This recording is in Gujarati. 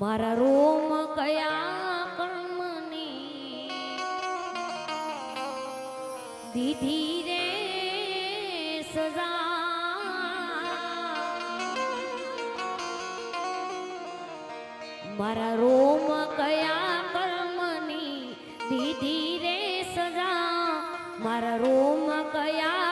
મારા રોમ કયા કર્મને દીધી રે સજા. મારા રોમ કયા કર્મની દીધી રે સજા. મારા રોમ કયા